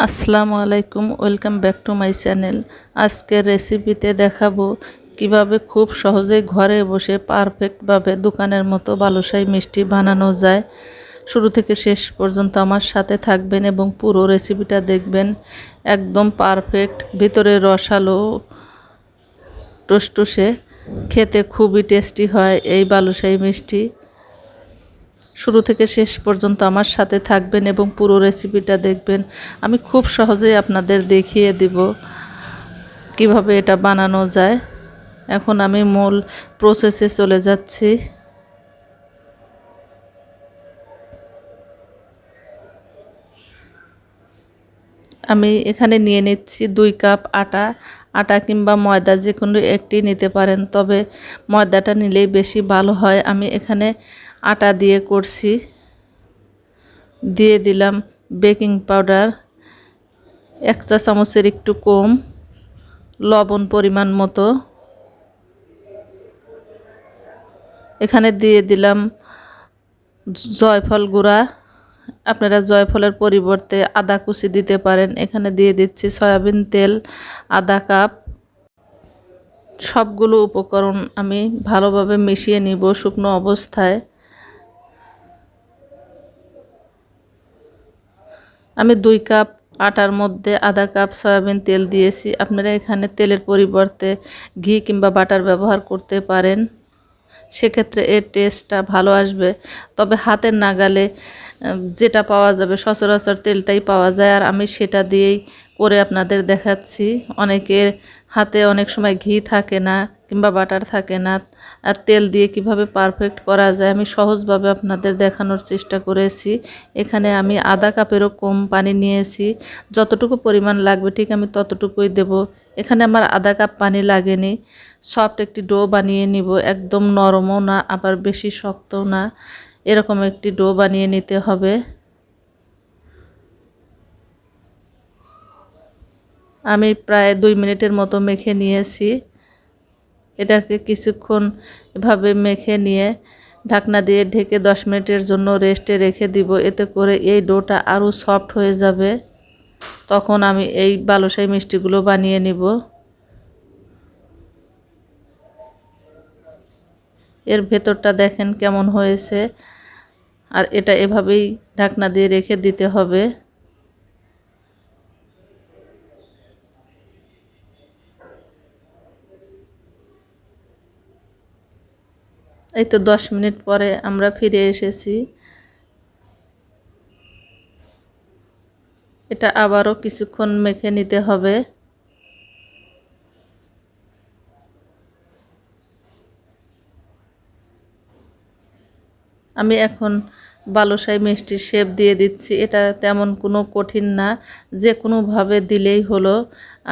আসসালামু আলাইকুম, welcome back to my channel. আজকের রেসিপিতে দেখাবো কীভাবে খুব সহজেই ঘরে বসে পারফেক্টভাবে দোকানের মতো বালুশাহী মিষ্টি বানানো যায়। শুরু থেকে শেষ পর্যন্ত আমার সাথে থাকবেন এবং পুরো রেসিপিটা দেখবেন। একদম পারফেক্ট, ভিতরে রসালো, টুসটুসে, খেতে খুবই টেস্টি হয় এই বালুশাহী মিষ্টি। শুরু থেকে শেষ পর্যন্ত আমার সাথে থাকবেন এবং পুরো রেসিপিটা দেখবেন। আমি খুব সহজেই আপনাদের দেখিয়ে দিব কীভাবে এটা বানানো যায়। এখন আমি মূল প্রসেসে চলে যাচ্ছি। আমি এখানে নিয়ে নিচ্ছি দুই কাপ আটা। আটা কিংবা ময়দা যে কোনো একটি নিতে পারেন, তবে ময়দাটা নিলেই বেশি ভালো হয়। আমি এখানে আটা দিয়ে করছি। দিয়ে দিলাম বেকিং পাউডার, এক চা চামচের একটু কম লবণ পরিমাণ মতো। এখানে দিয়ে দিলাম জয়ফল গুঁড়া। আপনারা জয়ফলের পরিবর্তে আদা কুচি দিতে পারেন। এখানে দিয়ে দিচ্ছি সয়াবিন তেল আধা কাপ। সবগুলো উপকরণ আমি ভালোভাবে মিশিয়ে নিব শুকনো অবস্থায়। আমি দুই কাপ আটার মধ্যে আধা কাপ সয়াবিন তেল দিয়েছি। আপনারা এখানে তেলের পরিবর্তে ঘি কিংবা বাটার ব্যবহার করতে পারেন। সেক্ষেত্রে এর টেস্টটা ভালো আসবে। তবে হাতের নাগালে যেটা পাওয়া যাবে, সচরাচর তেলটাই পাওয়া যায়। আর আমি সেটা দিয়েই করে আপনাদের দেখাচ্ছি। অনেকের হাতে অনেক সময় ঘি থাকে না কিংবা বাটার থাকে না। আর তেল দিয়ে কীভাবে পারফেক্ট করা যায়, আমি সহজভাবে আপনাদের দেখানোর চেষ্টা করেছি। এখানে আমি আধা কাপেরও কম পানি নিয়েছি, যতটুকু পরিমাণ লাগবে ঠিক আমি ততটুকুই দেব। এখানে আমার আধা কাপ পানি লাগেনি সফট একটি ডো বানিয়ে নিব, একদম নরমও না, আবার বেশি শক্তও না, এরকম একটি ডো বানিয়ে নিতে হবে। আমি প্রায় দুই মিনিটের মতো মেখে নিয়েছি। এটাকে কিছুক্ষণ এভাবে মেখে নিয়ে ঢাকনা দিয়ে ঢেকে দশ মিনিটের জন্য রেস্টে রেখে দিব। এতে করে এই ডোটা আরও সফট হয়ে যাবে। তখন আমি এই বালুশাহী মিষ্টিগুলো বানিয়ে নিব। এর ভেতরটা দেখেন কেমন হয়েছে। আর এটা এভাবেই ঢাকনা দিয়ে রেখে দিতে হবে। এই তো দশ মিনিট পরে আমরা ফিরে এসেছি। এটা আবারও কিছুক্ষণ মেখে নিতে হবে। আমি এখন বালুশাই মিষ্টির শেপ দিয়ে দিচ্ছি। এটা তেমন কোনো কঠিন না, যে কোনোভাবে দিলেই হলো।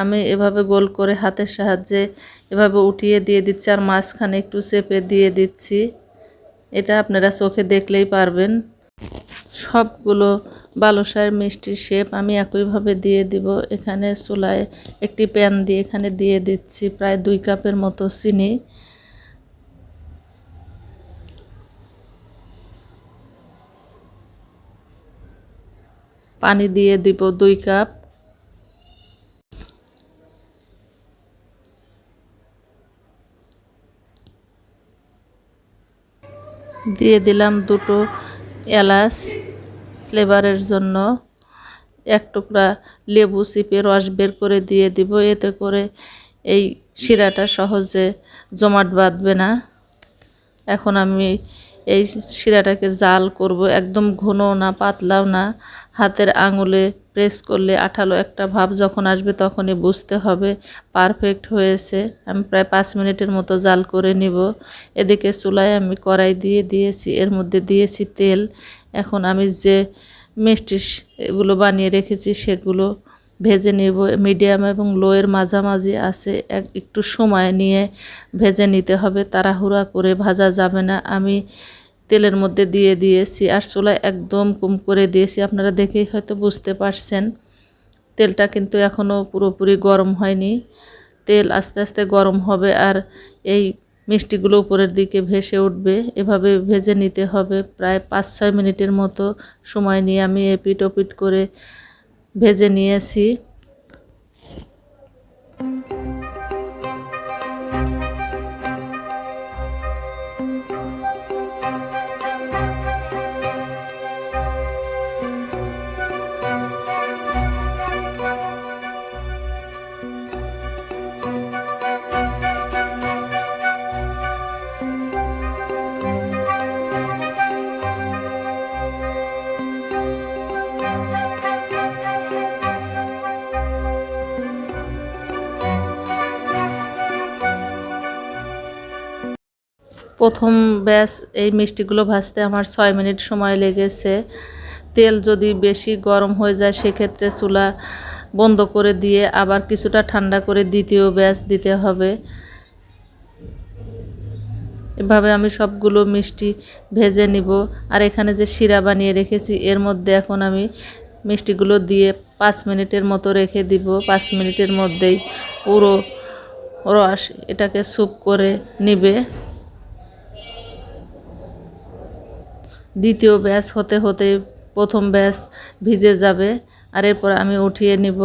আমি এভাবে গোল করে হাতের সাহায্যে এভাবে উঠিয়ে দিয়ে দিচ্ছি আর মাঝখানে একটু চেপে দিয়ে দিচ্ছি। এটা আপনারা চোখে দেখলেই পারবেন। সবগুলো বালুশায়ের মিষ্টির শেপ আমি একইভাবে দিয়ে দিব। এখানে চুলায় একটি প্যান দিয়ে এখানে দিয়ে দিচ্ছি প্রায় দুই কাপের মতো চিনি। পানি দিয়ে দিব দুই কাপ। দিয়ে দিলাম দুটো এলাচ ফ্লেভারের জন্য। এক টুকরা লেবু চিপে রস বের করে দিয়ে দিব, এতে করে এই শিরাটা সহজে জমাট বাঁধবে না। এখন আমি এই শিরাটাকে জাল করব, একদম ঘন না, পাতলাও না। হাতের আঙুলে প্রেস করলে আঠালো একটা ভাব যখন আসবে তখনই বুঝতে হবে। পারফেক্ট হয়েছে। আমি প্রায় পাঁচ মিনিটের মতো জাল করে নিব। এদিকে চুলায় আমি কড়াই দিয়ে দিয়েছি। এর মধ্যে দিয়েছি তেল। এখন আমি যে মিষ্টি এগুলো বানিয়ে রেখেছি সেগুলো ভেজে নেব। মিডিয়াম এবং লোয়ের মাঝামাঝি আছে। এক একটু সময় নিয়ে ভেজে নিতে হবে। তাড়াহুড়া করে ভাজা যাবে না। আমি তেলের মধ্যে দিয়ে দিয়েছি আর চুলায় একদম কম করে দিয়েছি। আপনারা দেখেই হয়তো বুঝতে পারছেন, তেলটা কিন্তু এখনও পুরোপুরি গরম হয়নি। তেল আস্তে আস্তে গরম হবে আর এই মিষ্টিগুলো উপরের দিকে ভেসে উঠবে। এভাবে ভেজে নিতে হবে প্রায় পাঁচ ছয় মিনিটের মতো সময় নিয়ে আমি এপিট ওপিট করে ভেজে নিয়েছি। প্রথম ব্যাস এই মিষ্টিগুলো ভাজতে আমার ছয় মিনিট সময় লেগেছে। তেল যদি বেশি গরম হয়ে যায়, সেক্ষেত্রে চুলা বন্ধ করে দিয়ে আবার কিছুটা ঠান্ডা করে দ্বিতীয় ব্যাস দিতে হবে। এভাবে আমি সবগুলো মিষ্টি ভেজে নিব। আর এখানে যে শিরা বানিয়ে রেখেছি, এর মধ্যে এখন আমি মিষ্টিগুলো দিয়ে পাঁচ মিনিটের মতো রেখে দিব। পাঁচ মিনিটের মধ্যেই পুরো রস এটাকে স্যুপ করে নিবে। দ্বিতীয় ব্যাস হতে হতে প্রথম ব্যাস ভিজে যাবে। আর এরপর আমি উঠিয়ে নিব।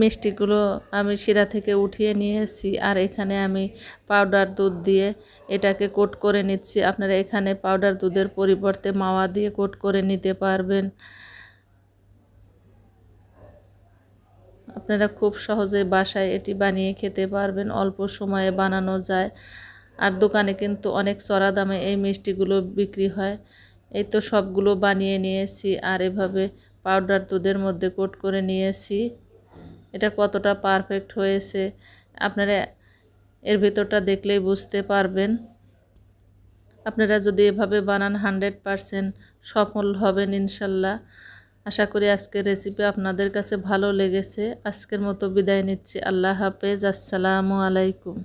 মিষ্টিগুলো আমি শিরা থেকে উঠিয়ে নিয়েছি আর এখানে আমি পাউডার দুধ দিয়ে এটাকে কোট করে নিচ্ছি। আপনারা এখানে পাউডার দুধের পরিবর্তে মাওয়া দিয়ে কোট করে নিতে পারবেন। আপনারা খুব সহজে বাসায় এটি বানিয়ে খেতে পারবেন। অল্প সময়ে বানানো যায়। আর দোকানে কিন্তু অনেক চড়া দামে এই মিষ্টিগুলো বিক্রি হয়। এই তো সবগুলো বানিয়ে নিয়েছি আর এভাবে পাউডার দুধের মধ্যে কোট করে নিয়েছি এটা কতটা পারফেক্ট হয়েছে, আপনারা এর ভেতরটা দেখলেই বুঝতে পারবেন। আপনারা যদি এভাবে বানান হান্ড্রেড পারসেন্ট সফল হবেন ইনশাল্লাহ। আশা করি আজকের রেসিপি আপনাদের কাছে ভালো লেগেছে। আজকের মতো বিদায় নিচ্ছি। আল্লাহ হাফেজ। আসসালামু আলাইকুম।